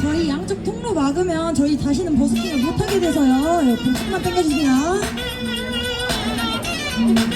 저희 양쪽 통로 막으면 저희 다시는 버스킹을 못하게 돼서요. 예, 빈틈만 당겨주세요. 음.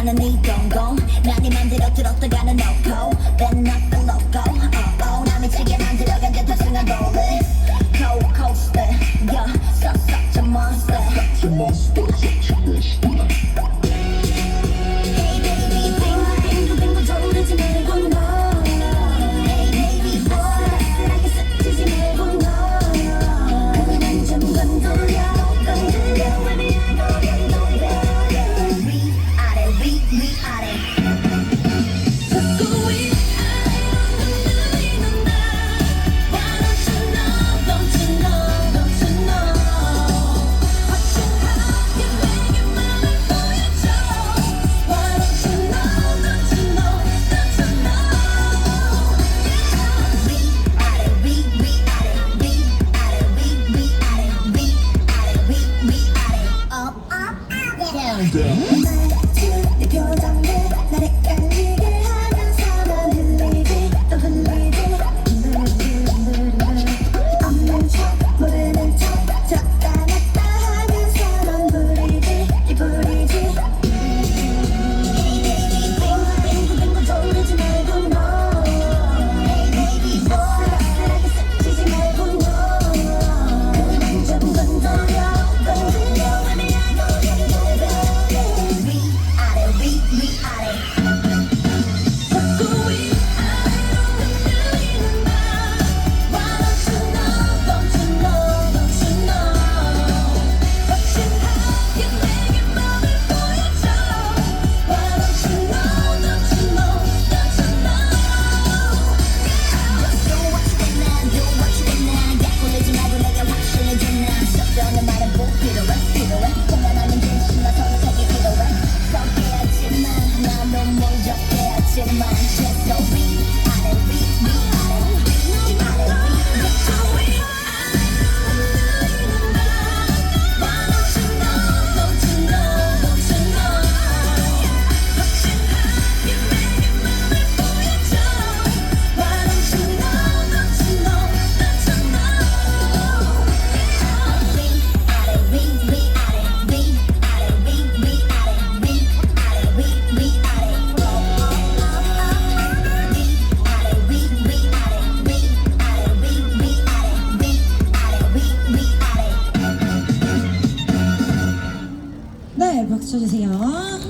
하는 이 공공 난이 만들어 들었다가는 놓고 Then nothing loco Oh oh 나 미치게 만들어간 듯한 순간 돌리 Cold coaster Yeah, such such a monster Such a monster, such a monster Sound. 맞춰주세요.